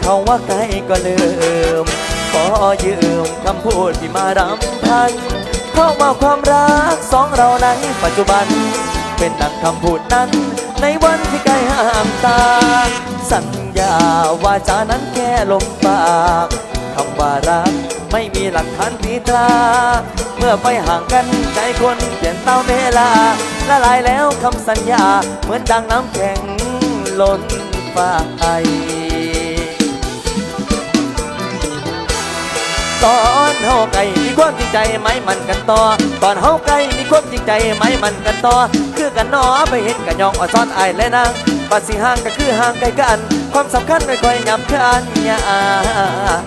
เขาว่าไกลก็ลืม ขอยืมคำพูดที่มารำพัน เพราะว่าความรักสองเราในปัจจุบัน เป็นดังคำพูดนั้น ในวันที่ใกล้ห่างตา สัญญาว่าจานั้นแค่ลมปากคำว่ารักไม่มีหลักฐานตีตรา เมื่อไปห่างกันใจคนเปลี่ยนเตาเวลาละลายแล้วคำสัญญาเหมือนดังน้ำแข็งล้นฟ้าไอ ตอนเฮาไก่มีความจริงใจไหมมันกันต่อ ตอนเฮาไก่มีความจริงใจไหมมันกันต่อ คือกันนอไปเห็นกันยองอ่อนซ้อนอายและนางปัดสิห่างก็คือห่างไกลกัน ความสำคัญค่อยๆยับคันย่า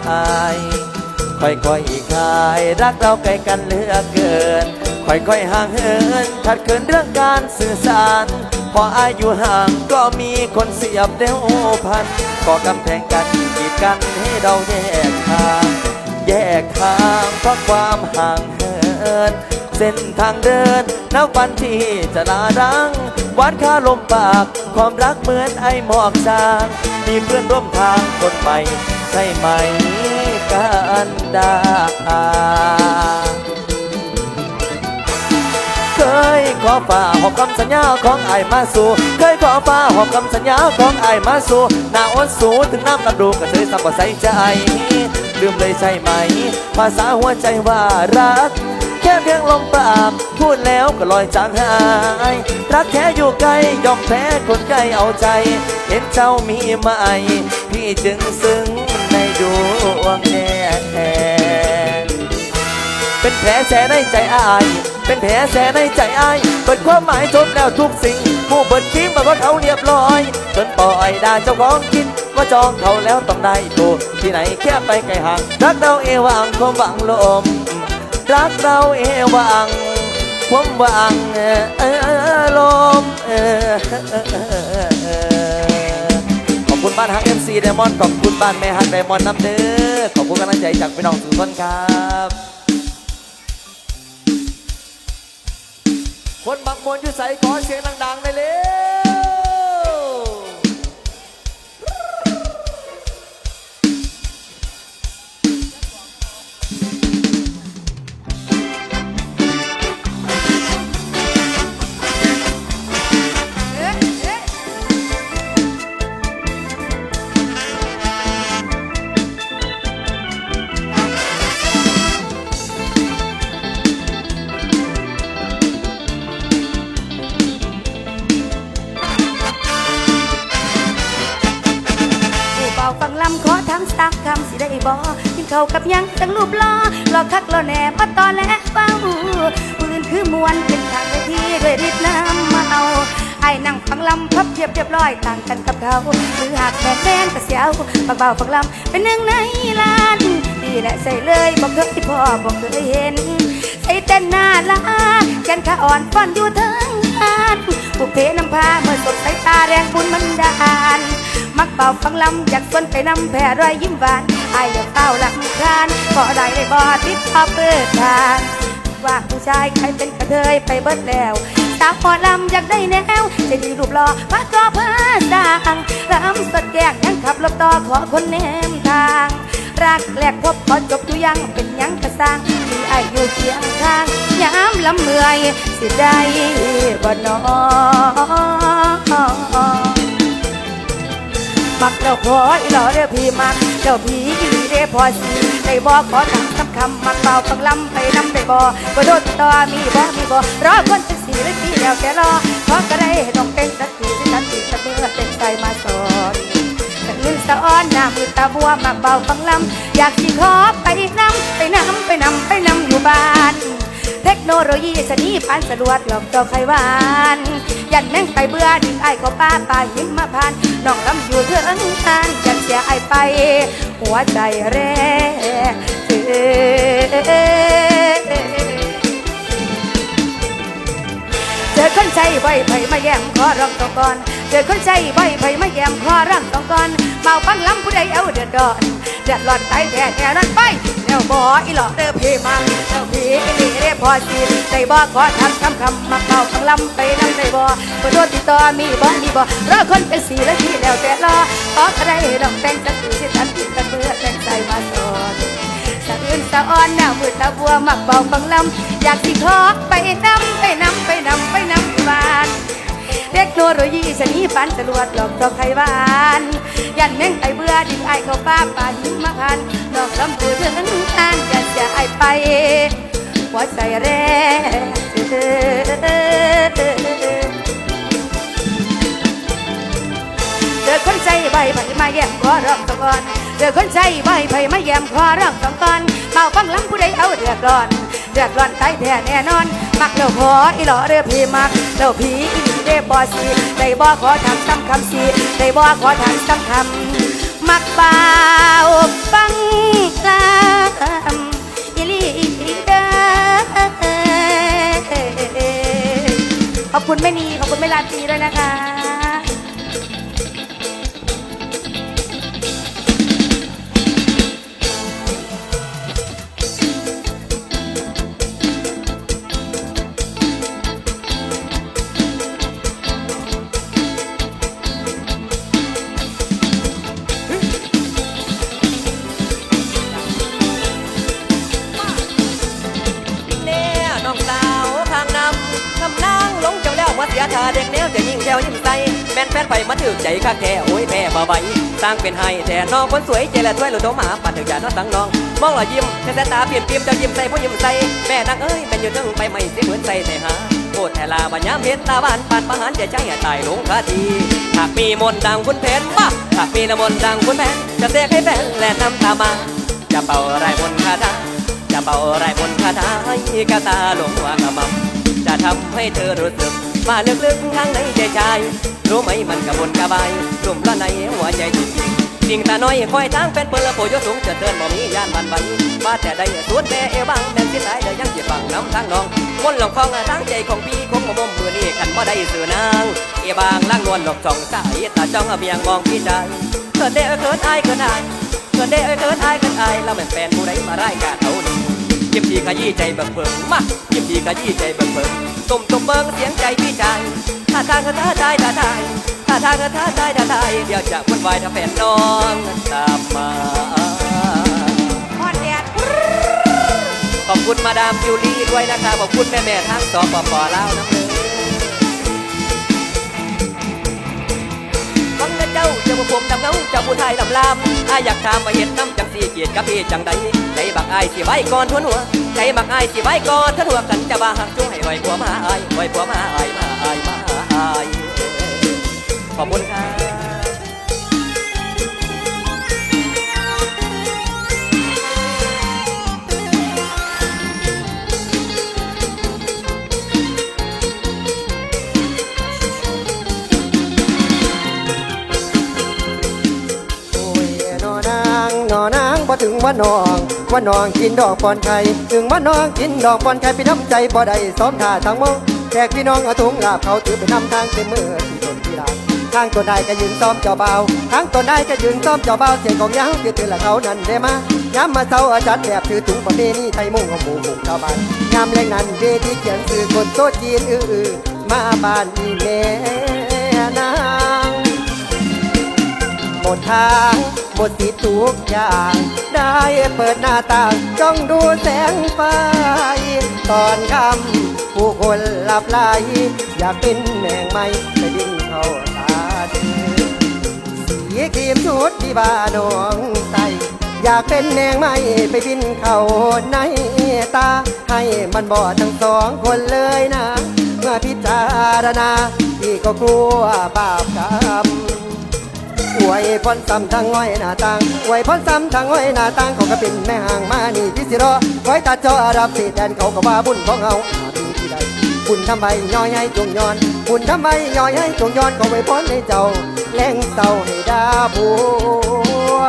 อายค่อยๆคลายรักเราไกลกันเหลือเกิน ค่อยๆห่างเหินขัดเกินเรื่องการสื่อสารพออายุห่างก็มีคนเสียบเร็วพันก่อกำแพงกันกีดกันให้เราแยกทาง แยกทางเพราะความห่างเหินเส้นทางเดินนับวันที่จะลาดังหวานคาลมปาก ความรักเหมือนไอหมอกจาง มีเพื่อนร่วมทางคนใหม่ ใช่ไหมกันดา ยขอฝ่าหอบคำสัญญาของไอายมาสู่เคยขอฝ่าหอบคำสัญญาของไอายมาสู่หน้าอ้นสูถึงน้ำลำดูก็เธอสับว่ใส่ใจลืมเลยใช่ไหม ภาษาหัวใจว่ารัก แค่เพียงลมปากพูดแล้วก็ลอยจางหาย รักแท้อยู่ไกลยอมแพ้คนใกล้เอาใจ เห็นเจ้ามีไหมพี่จึงซึ้งในดวงแดงเป็นแผลแสในใจอาย เป็นแผลแสในใจไอเปิดความหมายจบแล้วทุกสิ่ง ผู้เปิดคิมแบบว่าเขาเรียบร้อย จนปล่อยด่าเจ้าของคิดว่าจองเขาแล้วต้องได้ตัวที่ไหนแค่ไปไกลห่าง รักเราเอวังความหวังลม รักเราเอวังความหวังเออลมเออเออเออเออขอบคุณบ้านฮักเอ็มซีไดมอนด์ขอบคุณบ้านแม่ฮักไดมอนด์น้ำเด้อขอบคุณกำลังใจจากพี่น้องสุขคนครับ มวนอยู่ใส่ขอเสียงดังๆเลยเร็วาวกับยังตั้งรูปล้อหลอกคักหลอแหน่มาตอนแลเป้าปืนคือมวนเป็นทางไปที่ด้วยฤทธิ์น้ำมาเมาไอ้นั่งฟังลำพับเทียบเรียบร้อยต่างกันกับเขาคือหากแม่แฟนกระเสียวบักเบาฟังลำเป็นหนึ่งในล้านนี่แหละใส่เลยบอกเคยที่พ่อบอกเคยเห็นใส่เต้นหน้าลาแกนขาอ่อนฟ้อนอยู่ทั้งานบุเพน้ำพาเมื่อสดสายตาแรงบุญมันดาน มักเป่าฟังลำอยากสวนไปนำแผ่รอยยิ้มหวานอายอยากเต้าลำคานก็ได้ได้บอติดพอเปิดทางว่าผู้ชายใครเป็นกระเทยไปเบิดแล้วสาวพอลำอยากได้แนวจะดีรูปรอมาก็เพื่อดังลำสดแกกยังขับรถต่อขอคนแนมทาง รักแรกพบพอจบอยู่ยังเป็นยังกระสร้างที่อายอยู่เคียงข้างยามลำเมื่อยสิได้บ่นอมักเจ้าขออีหล่อเด้อพี่มักเจ้าผีอีหลีเด้อพอสีได้บอกขอถามคำคำมักเป่าฟังลำไปนำได้บ่บ่โดนต่อมีบ่มีบ่รอคนจังสีเลยพี่แล้วแกรอขอก็ได้ต้องเป็นสักทีสิสันติตะเมื่อเป็นใจมาสอน ลืมสะอ้อนหน้ามือตาบัวมักเบาฟังลำอยากสิขอไปนำไปนำไปนำไปนำอยู่บ้าน เทคโนโลยีสนีพันสะดวกหลอกเจ้าไขวานยันแม่งไปเบื่อดิ่งไอ้ายก็ป้าป่าหิมมาพันน้องลำอยู่เถื่อนทานยันเสียไอ้ไป หัวใจแร่เธอเจอคนใจไว้ไผมาแย่มขอร้องตัวก่อน เดือดคนใจใบไผ่มาแยมคอร่างสองก่อนเมาฟังล้ำผู้ใดเอาเดือดดอนเดือดร้อนตายแท้แท้นั้นไปแล้วบ่อีหลอกเด้อพี่มังแล้วพี่อีนี่เรียพอสิได้บ่ขอทำคำคำมาเป่าฟังล้ำไปนั่งได้บ่เปิดโดนติดต่อมีบ่มีบ่รอคนเป็นสีและที่แล้วแต่รอขอก็ได้ดอกแตงจักคือสิทันติดกันเพื่อแต่งใจมาสอนสะอื่นสะอ่อนหน้ามืดตาบัวมักเบาบังล้ำอยากสิขอไปนำไปนำไปนำไปนำบ้านเด็ก โนโลยีชนีปันจรวดหลอกดอกไข่หวานยันแม่งไอเบื่อดินไอเข้าป้าป่าหิมะพันดอกลำพูถึงอันยันจะไอไปหัวใจแร่เจอคนใจใบไผ่มาแย้มขอร้องตะกอนเจอคนใจใบไผ่มาแย้มขอร้องตะกอนเมาฟังลำผู้ใดเอาเดือดร้อน เดือดร้อนใต้แท้แน่นอน มักเล่าขออีหล่อเรือพี่มักเล่าผีอีหลีเด้บ่สีได้บ่ขอทำซ้ำคำสีได้บ่ขอทำซ้ำคำมักเบาฟัง หลงเจ้าแล้วว่าเสียท่าเด็กแนวจะยิ่งแก้วยิ้มใสแม่นแฟนไปมาถึงใจข้าแค่โอ้ยแม่บ่ไหวสร้างเป็นไห้แต่น้องคนสวยเจริญถ้วยหลุดโตมาปัดถึงอย่าน้องสังน้อง มองรอยยิ้มแค่สายตาเปลี่ยนเปลี่ยนจ้ายิ้มใส่ผู้ยิ้มใส่แม่นางเอ้ยเป็นอยู่นึงไปไม่สิเหมือนใส่แต่หาโคตรแทลาบัญญัติเห็นตาบ้านปานประหารใจใจตายลงคาทีหากมีมนต์ดังคุณเพนบ้าหากมีน้ำมนต์ดังคุณแพนจะเสกให้แฟนและนำตามาจะเป่าไรมนคาถาจะเป่าไรบนคาถาให้กาตาลงวางกำมจะทำให้เธอรู้สึก ว่าลึกๆข้างในใจชายรู้ไหมมันกระบนกระบายกลุ่มละในหัวใจจริงสิ่งตาน้อยคอยทางเป็นเปิลโปโยสูงจะเตือนบ่มีย่านบันใบว่าแต่ได้สวนแม่เอวบังแม่นสิตายเดี๋ยวยังจะฟังน้ำทางน้องมนหลงคลองทางใจของพี่คงบ่มมือนี้ขันบ่ได้สื่อนางเอบางล่างนวลหลอกจ่องสายตาจ้องเบียงมองพี่ใจเกิดเด้อเกิดอายเกิดอายเกิดเด้อเกิดอายเกิดอายเราเป็นแฟนผู้ใดมาไล่กาเท่านี้ ยิ้มทีขยี้ใจเบิกเบิกมายิ้มทีขยี้ใจเบิกเบิกตุ่มตุ่มเบิงเสียงใจพี่ชายท่าทางก็ท้าทายท้าทายท่าทางก็ท้าทายท้าทายเดี๋ยวจะวุ่นวายถ้าแฟนน้องตามมาฮอดแดดขอบคุณมาดามยูรี่ด้วยนะครับขอบคุณแม่แม่ๆทั้งสปปลาวนะ จ้าเจ้าผู้ผมดำเงาเจ้าผู้ไทยลำลามอายอยากถามมาเห็นน้ำจังสีเกียดกับพี่จังใดใจบักอายสิไว้ก่อนทวนหัวใจบักอายสิไว้ก่อนทวนหัวกันจะบ้าหักช่วยไว้ผัวมาอายไว้ผัวมาอายมาอายมาอายขอบคุณครับ ว่านองว่านองกินดอกปอนไข่ถึงว่านองกินดอกปอนไข่ไปน้ำใจบ่ได้ซ้อมท่าทางโมงแขกพี่น้องเอาถุงลาบเขาถือไปนำทางเต็มมือที่ตนที่ลานทางตัวใดก็ยืนซ้อมเจ้าเบาทางตัวใดก็ยืนซ้อมเจ้าเบาเสียงของยาวคือถือละเขานั่นได้มาย้ำมาเศร้าอาจัดแบบถือถุงประเพณีไทยมุ่งของหมู่หมู่ชาวบ้านยามแรงนั้นเวทีเขียนสื่อคนโต๊ะจีนอื้อมาบ้านอีแม่นางหมดทางหมดสิทุกอย่างได้ เปิดหน้าต่างจ้องดูแสงไฟตอนค่ำผู้คนหลับไหลอยากเป็นแมงไม้ไปดิ้นเข้าตาเธอสีครีมชุดที่บ้านองใสอยากเป็นแมงไม้ไปบินเข้าในตา ให้มันบอดทั้งสองคนเลยนะ เมื่อพิจารณาพี่ก็กลัวบาปกรรม อวยพรซ้ำทางง้อยหน้าต่างอวยพรซ้ำทางง้อยหน้าต่างเขาก็เป็นแม่ห่างมานี่พี่สิรอคอยตัดจอรับสิแดนเขาก็ว่าบุญของเฮาหาดูที่ใดบุญทำไมย่อยให้จงย้อนบุญทำไมย่อยให้จงย้อนก็อวยพรให้เจ้าแรงเศร้าให้ดาบัว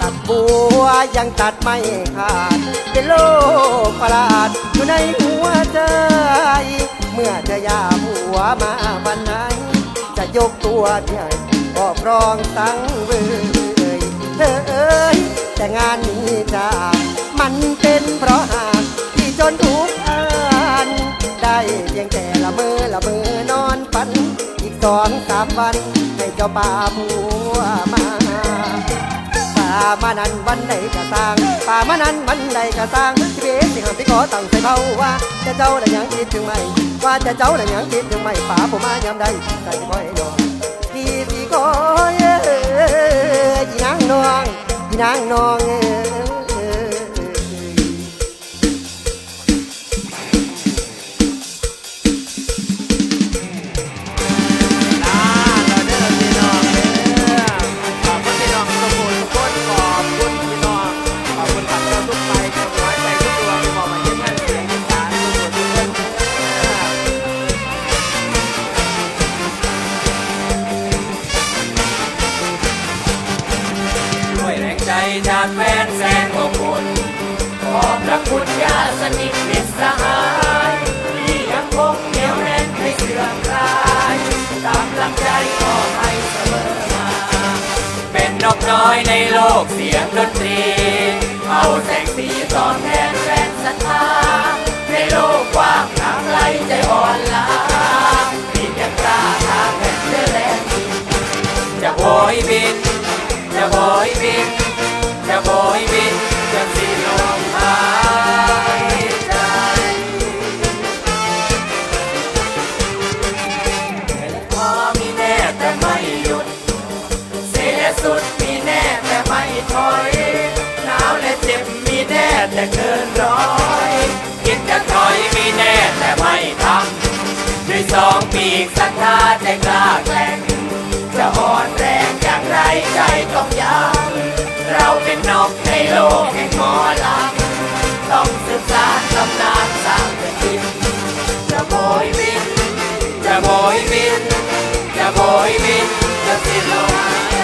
ตัดบัวยังตัดไม่ขาดเป็นโลกประหลาดอยู่ในหัวใจ เมื่อเธอยาผัวมาวันไหน ยกตัวใหญ่ครอบครองสังเวยเธอเอ้ยแต่งานนี้จ้ามันเป็นเพราะหากที่จนทุกอัน ได้เพียงแต่ละมือละมือนอนฝัน อีกสองสามวันให้เจ้าป่าผัวมา มานั้นวันใดกะสร้างป่ามานั้นวันใดกะสร้างชีวิตสิหันที่ขอตั้งใจเผาว่าจะเจ้าได้ยังคิดถึงไหมว่าจะเจ้าได้ยังคิดถึงไหมป่าผมมายามใดใจคอยดอกที่ที่คอยเอ้ยอีนางนองอีนางนองเอ้ จากแฟนแสนอบอุ่นขอบพระคุณญาติสนิทมิตรสหายที่ยังคงเหนียวแน่นไม่เสื่อมคลายกำลังใจขอให้เสมอมา เป็นนกน้อยในโลกเสียงดนตรี เอาแสงสีตอบแทนแรงศรัทธาในโลกกว้างทางไกลใจอ่อนล้าที่ยังกล้าทางแผ่นเสื้อแดงจะโบยบิน เกินร้อยคิดจะถอยมีแน่แต่ไม่ทำด้วยสองปีกศรัทธาใจกล้าแกล้งจะอ่อนแรงอย่างไรใจต้องยั้งเราเป็นนกในโลกแห่งหมอลำต้องศึกษาตำนานสร้างเป็นจริงจะโบยบิน จะโบยบิน จะโบยบินจะสิ้นลม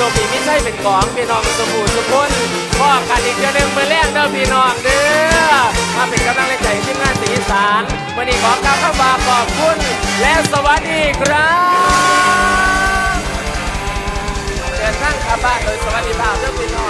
โชคดีไม่ใช่เป็นของพี่น้องสมุทรสุคนบอกกันอีกเดือนหนึ่งเมื่อแรกเด้อพี่น้องเด้อมาเป็นกำลังใจที่งานสีอีสารวันนี้ขอกล่าวคำว่าขอบคุณ และสวัสดีครับเชิญนั่งขับบ้านโดยสวัสดีภาพเด้อพี่น้อง